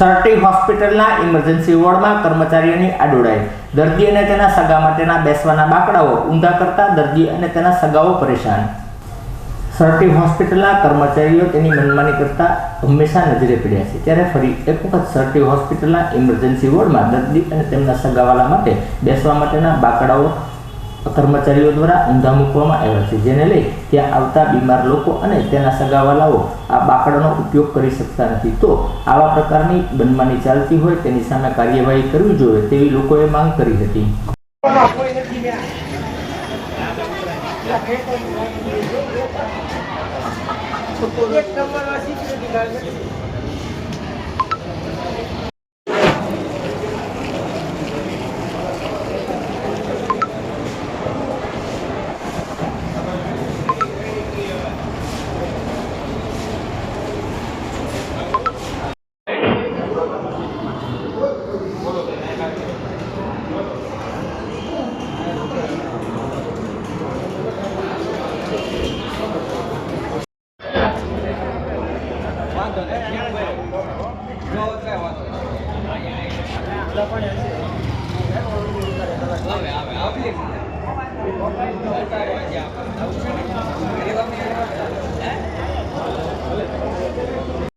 Sir T હોસ્પિટલના emergency વોર્ડમાં કર્મચારીઓની આડોડાઈ દર્દી અને તેના સગા માટેના બેસવાના બાકડાઓ ઊંધા કરતા દર્દી અને તેના સગાઓ પરેશાન. સરટી હોસ્પિટલના કર્મચારીઓ તેની મનમાની કરતા હંમેશા નજરે પડ્યા છે. ત્યારે ફરી એક વખત સરટી હોસ્પિટલના ઇમરજન્સી વોર્ડમાં દર્દી અને તેમના સગાવાલા માટે બેસવા માટેના બાકડાઓ કર્મચારીઓ દ્વારા ઊંધા મૂકવામાં આવ્યા છે. જેને લઈ ત્યાં આવતા બીમાર લોકો અને તેના સગાવાલાઓ આ બાકડાનો ઉપયોગ કરી શકતા નથી. તો આવા પ્રકારની બનમાની ચાલતી હોય તેની સામે કાર્યવાહી કરવી જોઈએ તેવી લોકોએ માંગ કરી હતી. એક વાંધો નહીં આવે આવે